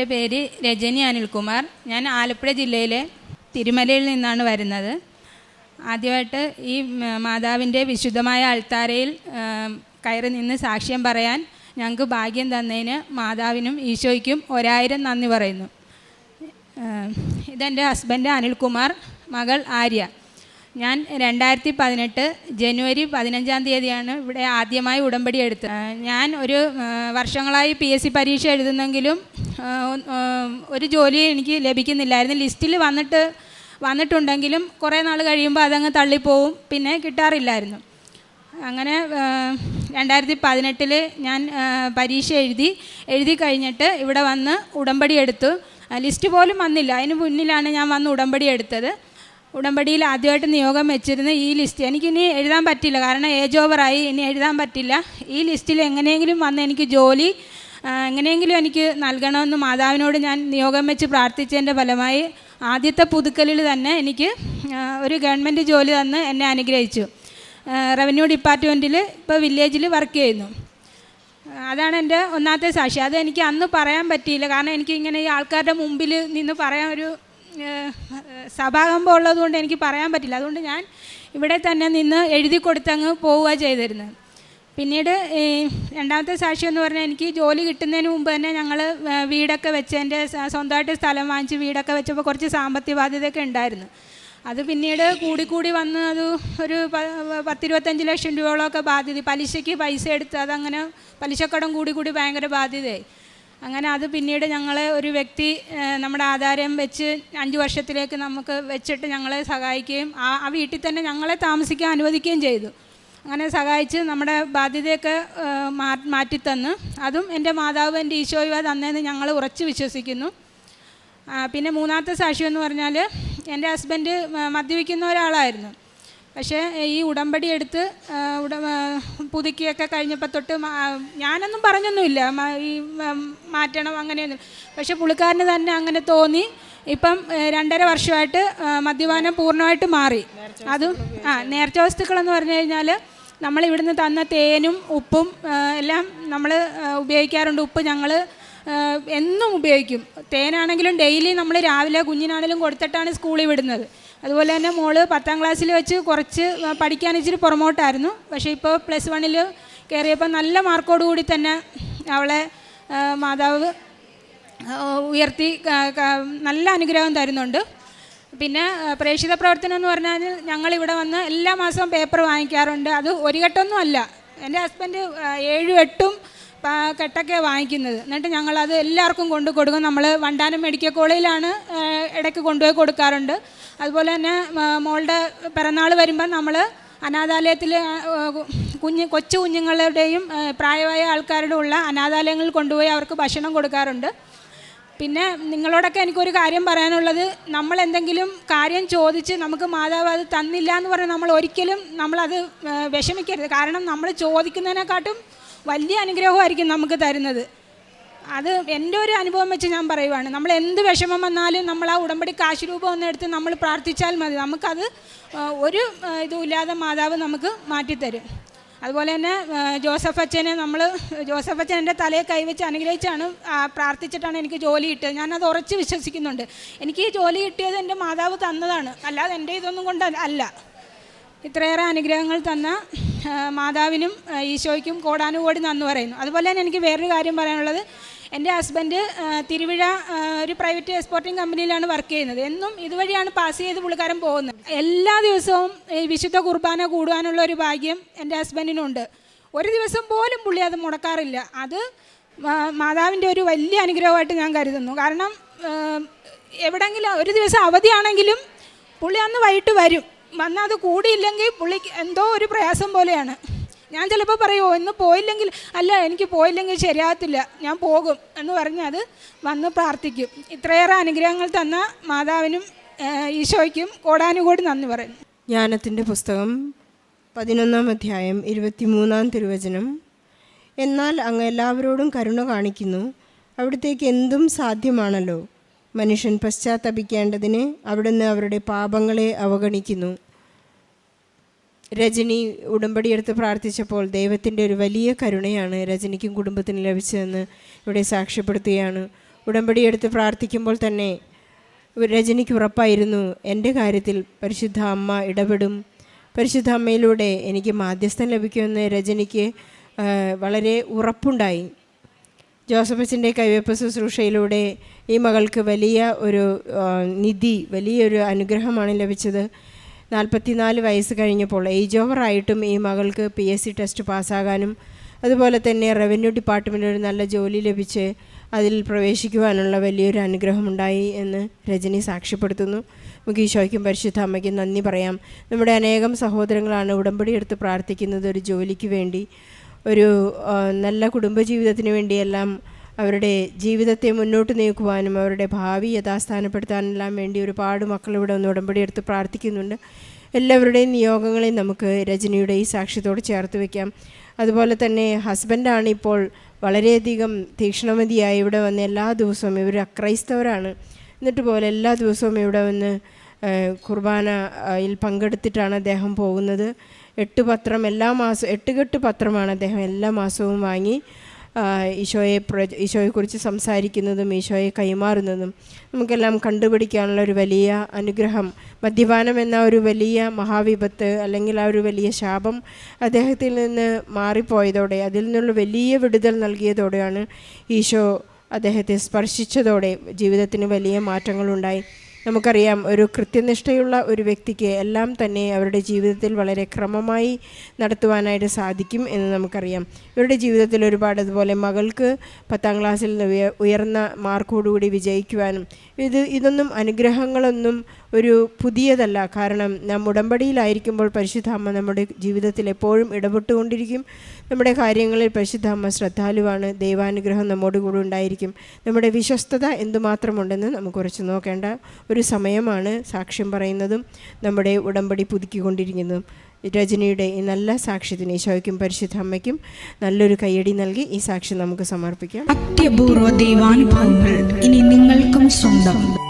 എന്റെ പേര് രജനി അനിൽകുമാർ. ഞാൻ ആലപ്പുഴ ജില്ലയിലെ തിരുമലയിൽ നിന്നാണ് വരുന്നത്. ആദ്യമായിട്ട് ഈ മാതാവിന്റെ വിശുദ്ധമായ അൾത്താരയിൽ കയറി നിന്ന് സാക്ഷ്യം പറയാൻ ഞങ്ങൾക്ക് ഭാഗ്യം തന്നതിന് മാതാവിനും ഈശോയ്ക്കും ഒരായിരം നന്ദി പറയുന്നു. ഇതെന്റെ ഹസ്ബൻഡ് അനിൽകുമാർ മകൾ ആര്യ. ഞാൻ രണ്ടായിരത്തി പതിനെട്ട് ജനുവരി പതിനഞ്ചാം തീയതിയാണ് ഇവിടെ ആദ്യമായി ഉടമ്പടി എടുത്തത്. ഞാൻ ഒരു വർഷങ്ങളായി പി എസ് സി പരീക്ഷ എഴുതുന്നെങ്കിലും ഒരു ജോലി എനിക്ക് ലഭിക്കുന്നില്ലായിരുന്നു. ലിസ്റ്റിൽ വന്നിട്ട് വന്നിട്ടുണ്ടെങ്കിലും കുറേ നാൾ കഴിയുമ്പോൾ അതങ്ങ് തള്ളിപ്പോവും പിന്നെ കിട്ടാറില്ലായിരുന്നു. അങ്ങനെ രണ്ടായിരത്തി പതിനെട്ടിൽ ഞാൻ പരീക്ഷ എഴുതി എഴുതി കഴിഞ്ഞിട്ട് ഇവിടെ വന്ന് ഉടമ്പടി എടുത്തു. ലിസ്റ്റ് പോലും വന്നില്ല. അതിന് മുന്നിലാണ് ഞാൻ വന്ന് ഉടമ്പടി എടുത്തത്. ഉടമ്പടിയിൽ ആദ്യമായിട്ട് നിയോഗം വെച്ചിരുന്ന ഈ ലിസ്റ്റ് എനിക്കിനി എഴുതാൻ പറ്റില്ല. കാരണം ഏജ് ഓവറായി ഇനി എഴുതാൻ പറ്റില്ല. ഈ ലിസ്റ്റിൽ എങ്ങനെയെങ്കിലും വന്ന് എനിക്ക് ജോലി എങ്ങനെയെങ്കിലും എനിക്ക് നൽകണമെന്ന് മാതാവിനോട് ഞാൻ നിയോഗം വെച്ച് പ്രാർത്ഥിച്ചതിന്റെ ഫലമായി ആദ്യത്തെ പുതുക്കലിൽ തന്നെ എനിക്ക് ഒരു ഗവൺമെന്റ് ജോലി തന്ന് എന്നെ അനുഗ്രഹിച്ചു. റവന്യൂ ഡിപ്പാർട്ട്മെന്റിൽ ഇപ്പോൾ വില്ലേജിൽ വർക്ക് ചെയ്യുന്നു. അതാണ് എന്റെ ഒന്നാമത്തെ സാക്ഷി. അത് എനിക്ക് അന്ന് പറയാൻ പറ്റിയില്ല. കാരണം എനിക്ക് ഇങ്ങനെ ഈ ആൾക്കാരുടെ മുമ്പിൽ നിന്ന് പറയാൻ ഒരു സഭാകമ്പം ഉള്ളതുകൊണ്ട് എനിക്ക് പറയാൻ പറ്റില്ല. അതുകൊണ്ട് ഞാൻ ഇവിടെ തന്നെ നിന്ന് എഴുതി കൊടുത്തങ്ങ് പോവുക ചെയ്തിരുന്നത് പിന്നീട് രണ്ടാമത്തെ സാക്ഷി എന്ന് പറഞ്ഞാൽ എനിക്ക് ജോലി കിട്ടുന്നതിന് മുമ്പ് തന്നെ ഞങ്ങൾ വീടൊക്കെ വെച്ച് എന്റെ സ്വന്തമായിട്ട് സ്ഥലം വാങ്ങിച്ച് വീടൊക്കെ വെച്ചപ്പോൾ കുറച്ച് സാമ്പത്തിക ബാധ്യതയൊക്കെ ഉണ്ടായിരുന്നു. അത് പിന്നീട് കൂടിക്കൂടി വന്ന് അത് ഒരു പത്തിരുപത്തഞ്ച് ലക്ഷം രൂപയോളമൊക്കെ ബാധ്യത പലിശയ്ക്ക് പൈസ എടുത്ത് അതങ്ങനെ പലിശക്കടം കൂടി കൂടി ഭയങ്കര ബാധ്യതയായി. അങ്ങനെ അത് പിന്നീട് ഞങ്ങളെ ഒരു വ്യക്തി നമ്മുടെ ആധാരം വെച്ച് അഞ്ച് വർഷത്തിലേക്ക് നമുക്ക് വെച്ചിട്ട് ഞങ്ങളെ സഹായിക്കുകയും ആ ആ വീട്ടിൽ തന്നെ ഞങ്ങളെ താമസിക്കാൻ അനുവദിക്കുകയും ചെയ്തു. അങ്ങനെ സഹായിച്ച് നമ്മുടെ ബാധ്യതയൊക്കെ മാറ്റിത്തന്ന്. അതും എന്റെ മാതാവ് എന്റെ ഈശോയുവ തന്നതെന്ന് ഞങ്ങൾ ഉറച്ചു വിശ്വസിക്കുന്നു. പിന്നെ മൂന്നാമത്തെ സാക്ഷ്യം എന്ന് പറഞ്ഞാൽ എന്റെ ഹസ്ബൻഡ് മദ്യപിക്കുന്ന ഒരാളായിരുന്നു. പക്ഷേ ഈ ഉടമ്പടി എടുത്ത് ഉട പുതുക്കിയൊക്കെ കഴിഞ്ഞപ്പോൾ തൊട്ട് ഞാനൊന്നും പറഞ്ഞൊന്നുമില്ല. ഈ മാറ്റണം അങ്ങനെയൊന്നും. പക്ഷേ പുള്ളിക്കാരന് തന്നെ അങ്ങനെ തോന്നി. ഇപ്പം രണ്ടര വർഷമായിട്ട് മദ്യപാനം പൂർണമായിട്ട് മാറി. അതും ആ നേർച്ച വസ്തുക്കളെന്ന് പറഞ്ഞു കഴിഞ്ഞാൽ നമ്മൾ ഇവിടുന്ന് തന്ന തേനും ഉപ്പും എല്ലാം നമ്മൾ ഉപയോഗിക്കാറുണ്ട്. ഉപ്പ് ഞങ്ങൾ എന്നും ഉപയോഗിക്കും. തേനാണെങ്കിലും ഡെയിലി നമ്മൾ രാവിലെ കുഞ്ഞിനാണെങ്കിലും കൊടുത്തിട്ടാണ് സ്കൂളിൽ വിടുന്നത്. അതുപോലെ തന്നെ മോൾ പത്താം ക്ലാസ്സിൽ വെച്ച് കുറച്ച് പഠിക്കാൻ ഇച്ചിരി പുറമോട്ടായിരുന്നു. പക്ഷേ ഇപ്പോൾ പ്ലസ് വണ്ണിൽ കയറിയപ്പോൾ നല്ല മാർക്കോടുകൂടി തന്നെ അവളെ മാതാവ് ഉയർത്തി നല്ല അനുഗ്രഹം തരുന്നുണ്ട്. പിന്നെ പ്രേക്ഷിത പ്രവർത്തനം എന്ന് പറഞ്ഞാൽ ഞങ്ങളിവിടെ വന്ന് എല്ലാ മാസവും പേപ്പർ വാങ്ങിക്കാറുണ്ട്. അത് ഒരു ഘട്ടമൊന്നും അല്ല. എന്റെ ഹസ്ബൻഡ് ഏഴും എട്ടും കെട്ടൊക്കെ വാങ്ങിക്കുന്നത്. എന്നിട്ട് ഞങ്ങളത് എല്ലാവർക്കും കൊണ്ടു കൊടുക്കും. നമ്മൾ വണ്ടാനം മെഡിക്കൽ കോളേജിലാണ് ഇടയ്ക്ക് കൊണ്ടുപോയി കൊടുക്കാറുണ്ട്. അതുപോലെ തന്നെ മോളുടെ പിറന്നാൾ വരുമ്പോൾ നമ്മൾ അനാഥാലയത്തിൽ കുഞ്ഞ് കൊച്ചു കുഞ്ഞുങ്ങളുടെയും പ്രായമായ ആൾക്കാരുടെ ഉള്ള അനാഥാലയങ്ങളിൽ കൊണ്ടുപോയി അവർക്ക് ഭക്ഷണം കൊടുക്കാറുണ്ട്. പിന്നെ നിങ്ങളോടൊക്കെ എനിക്കൊരു കാര്യം പറയാനുള്ളത്. നമ്മൾ എന്തെങ്കിലും കാര്യം ചോദിച്ച് നമുക്ക് മാതാവ് അത് തന്നില്ല എന്ന് പറഞ്ഞാൽ നമ്മൾ ഒരിക്കലും നമ്മളത് വിഷമിക്കരുത്. കാരണം നമ്മൾ ചോദിക്കുന്നതിനെക്കാട്ടും വലിയ അനുഗ്രഹമായിരിക്കും നമുക്ക് തരുന്നത്. അത് എന്റെ ഒരു അനുഭവം വെച്ച് ഞാൻ പറയുവാണ്. നമ്മൾ എന്ത് വിഷമം വന്നാലും നമ്മൾ ആ ഉടമ്പടി കാശ് രൂപം ഒന്ന് എടുത്ത് നമ്മൾ പ്രാർത്ഥിച്ചാൽ മതി. നമുക്കത് ഒരു ഇതുമില്ലാതെ മാതാവ് നമുക്ക് മാറ്റിത്തരും. അതുപോലെ തന്നെ ജോസഫ് അച്ഛനെ നമ്മൾ ജോസഫ് അച്ഛൻ എന്റെ തലയെ കൈവച്ച് അനുഗ്രഹിച്ചാണ് പ്രാർത്ഥിച്ചിട്ടാണ് എനിക്ക് ജോലി കിട്ടിയത്. ഞാനത് ഉറച്ച് വിശ്വസിക്കുന്നുണ്ട്. എനിക്ക് ഈ ജോലി കിട്ടിയത് എന്റെ മാതാവ് തന്നതാണ്. അല്ലാതെ എന്റെ ഇതൊന്നും കൊണ്ട് അല്ല. ഇത്രയേറെ അനുഗ്രഹങ്ങൾ തന്ന മാതാവിനും ഈശോയ്ക്കും കോടാനുകോടി നന്ന് പറയുന്നു. അതുപോലെ തന്നെ എനിക്ക് വേറൊരു കാര്യം പറയാനുള്ളത്. എന്റെ ഹസ്ബൻഡ് തിരുവിഴ ഒരു പ്രൈവറ്റ് എക്സ്പോർട്ടിംഗ് കമ്പനിയിലാണ് വർക്ക് ചെയ്യുന്നത്. എന്നും ഇതുവഴിയാണ് പാസ് ചെയ്ത് പുള്ളിക്കാരൻ പോകുന്നത്. എല്ലാ ദിവസവും ഈ വിശുദ്ധ കുർബാന കൂടുവാനുള്ള ഒരു ഭാഗ്യം എന്റെ ഹസ്ബൻഡിനുണ്ട്. ഒരു ദിവസം പോലും പുള്ളി അത് മുടക്കാറില്ല. അത് മാതാവിന്റെ ഒരു വലിയ അനുഗ്രഹമായിട്ട് ഞാൻ കരുതുന്നു. കാരണം എവിടെങ്കിലും ഒരു ദിവസം അവധിയാണെങ്കിലും പുള്ളി അന്ന് വൈകിട്ട് വരും. വന്നാൽ അത് കൂടിയില്ലെങ്കിൽ പുള്ളിക്ക് എന്തോ ഒരു പ്രയാസം പോലെയാണ്. ഞാൻ ചിലപ്പോൾ പറയുമോ ഇന്ന് പോയില്ലെങ്കിൽ അല്ല എനിക്ക് പോയില്ലെങ്കിൽ ശരിയാകത്തില്ല. ഞാൻ പോകും എന്ന് പറഞ്ഞ് അത് വന്ന് പ്രാർത്ഥിക്കും. ഇത്രയേറെ അനുഗ്രഹങ്ങൾ തന്ന മാതാവിനും ഈശോയ്ക്കും കോടാനുകൂടി നന്ദി പറയുന്നു. ജ്ഞാനത്തിന്റെ പുസ്തകം പതിനൊന്നാം അധ്യായം ഇരുപത്തിമൂന്നാം തിരുവചനം. എന്നാൽ അങ്ങ് എല്ലാവരോടും കരുണ കാണിക്കുന്നു. അവിടത്തേക്ക് എന്തും സാധ്യമാണല്ലോ. മനുഷ്യൻ പശ്ചാത്തപിക്കേണ്ടതിന് അവിടുന്ന് അവരുടെ പാപങ്ങളെ അവഗണിക്കുന്നു. രജനി ഉടമ്പടിയെടുത്ത് പ്രാർത്ഥിച്ചപ്പോൾ ദൈവത്തിന്റെ ഒരു വലിയ കരുണയാണ് രജനിക്കും കുടുംബത്തിനും ലഭിച്ചതെന്ന് ഇവിടെ സാക്ഷ്യപ്പെടുത്തുകയാണ്. ഉടമ്പടി എടുത്ത് പ്രാർത്ഥിക്കുമ്പോൾ തന്നെ രജനിക്ക് ഉറപ്പായിരുന്നു എന്റെ കാര്യത്തിൽ പരിശുദ്ധ അമ്മ ഇടപെടും. പരിശുദ്ധ അമ്മയിലൂടെ എനിക്ക് മാധ്യസ്ഥം ലഭിക്കുമെന്ന് രജനിക്ക് വളരെ ഉറപ്പുണ്ടായി. ജോസഫച്ചിന്റെ കൈവയ്പ് ശുശ്രൂഷയിലൂടെ ഈ മകൾക്ക് വലിയ ഒരു നിധി വലിയൊരു അനുഗ്രഹമാണ് ലഭിച്ചത്. നാൽപ്പത്തിനാല് വയസ്സ് കഴിഞ്ഞപ്പോൾ ഏജ് ഓവർ ആയിട്ടും ഈ മകൾക്ക് പി എസ് സി ടെസ്റ്റ് പാസ്സാകാനും അതുപോലെ തന്നെ റവന്യൂ ഡിപ്പാർട്ട്മെന്റിൽ ഒരു നല്ല ജോലി ലഭിച്ച് അതിൽ പ്രവേശിക്കുവാനുള്ള വലിയൊരു അനുഗ്രഹമുണ്ടായി എന്ന് രജനി സാക്ഷ്യപ്പെടുത്തുന്നു. നമുക്ക് ഈശോയ്ക്കും പരിശുദ്ധ അമ്മയ്ക്കും നന്ദി പറയാം. നമ്മുടെ അനേകം സഹോദരങ്ങളാണ് ഉടമ്പടി എടുത്ത് പ്രാർത്ഥിക്കുന്നത് ഒരു ജോലിക്ക് വേണ്ടി. ഒരു നല്ല കുടുംബജീവിതത്തിന് വേണ്ടിയെല്ലാം അവരുടെ ജീവിതത്തെ മുന്നോട്ട് നീക്കുവാനും അവരുടെ ഭാവി യഥാസ്ഥാനപ്പെടുത്താനെല്ലാം വേണ്ടി ഒരുപാട് മക്കൾ ഇവിടെ ഒന്ന് ഉടമ്പടി എടുത്ത് പ്രാർത്ഥിക്കുന്നുണ്ട്. എല്ലാവരുടെയും നിയോഗങ്ങളെയും നമുക്ക് രജനിയുടെ ഈ സാക്ഷ്യത്തോട് ചേർത്ത് വയ്ക്കാം അതുപോലെ തന്നെ ഹസ്ബൻഡാണ് ഇപ്പോൾ വളരെയധികം തീക്ഷ്ണമതിയായി ഇവിടെ വന്ന് എല്ലാ ദിവസവും ഇവർ അക്രൈസ്തവരാണ്. എന്നിട്ട് പോലെ എല്ലാ ദിവസവും ഇവിടെ വന്ന് കുർബാനയിൽ പങ്കെടുത്തിട്ടാണ് അദ്ദേഹം പോകുന്നത്. എട്ട് പത്രം എല്ലാ മാസവും എട്ട് കെട്ട് പത്രമാണ് അദ്ദേഹം എല്ലാ മാസവും വാങ്ങി ഈശോയെ ഈശോയെക്കുറിച്ച് സംസാരിക്കുന്നതും ഈശോയെ കൈമാറുന്നതും. നമുക്കെല്ലാം കണ്ടുപിടിക്കാനുള്ള ഒരു വലിയ അനുഗ്രഹം മദ്യപാനം എന്ന ഒരു വലിയ മഹാവിപത്ത് അല്ലെങ്കിൽ ആ ഒരു വലിയ ശാപം അദ്ദേഹത്തിൽ നിന്ന് മാറിപ്പോയതോടെ അതിൽ നിന്നുള്ള വലിയ വിടുതൽ നൽകിയതോടെയാണ് ഈശോ അദ്ദേഹത്തെ സ്പർശിച്ചതോടെ ജീവിതത്തിന് വലിയ മാറ്റങ്ങളുണ്ടായി. നമുക്കറിയാം ഒരു കൃത്യനിഷ്ഠയുള്ള ഒരു വ്യക്തിക്ക് എല്ലാം തന്നെ അവരുടെ ജീവിതത്തിൽ വളരെ ക്രമമായി നടത്തുവാനായിട്ട് സാധിക്കും എന്ന് നമുക്കറിയാം. ഇവരുടെ ജീവിതത്തിൽ ഒരുപാട് അതുപോലെ മകൾക്ക് പത്താം ക്ലാസ്സിൽ ഉയ- ഉയർന്ന മാർക്കോടുകൂടി വിജയിക്കുവാനും ഇത് ഇതൊന്നും അനുഗ്രഹങ്ങളൊന്നും ഒരു പുതിയതല്ല. കാരണം നാം ഉടമ്പടിയിലായിരിക്കുമ്പോൾ പരിശുദ്ധ അമ്മ നമ്മുടെ ജീവിതത്തിൽ എപ്പോഴും ഇടപെട്ടുകൊണ്ടിരിക്കും. നമ്മുടെ കാര്യങ്ങളിൽ പരിശുദ്ധ അമ്മ ശ്രദ്ധാലുവാണ്. ദൈവാനുഗ്രഹം നമ്മോടുകൂടെ ഉണ്ടായിരിക്കും. നമ്മുടെ വിശ്വസ്തത എന്തുമാത്രമുണ്ടെന്ന് നമുക്ക് കുറച്ച് നോക്കേണ്ട ഒരു സമയമാണ് സാക്ഷ്യം പറയുന്നതും നമ്മുടെ ഉടമ്പടി പുതുക്കിക്കൊണ്ടിരിക്കുന്നതും. രജനിയുടെ ഈ നല്ല സാക്ഷ്യത്തിന് ഈശോയ്ക്കും പരിശുദ്ധ അമ്മയ്ക്കും നല്ലൊരു കയ്യടി നൽകി ഈ സാക്ഷ്യം നമുക്ക് സമർപ്പിക്കാം. അത്യപൂർവ ദൈവാനുഭവങ്ങൾ ഇനി നിങ്ങൾക്കും സ്വന്തം.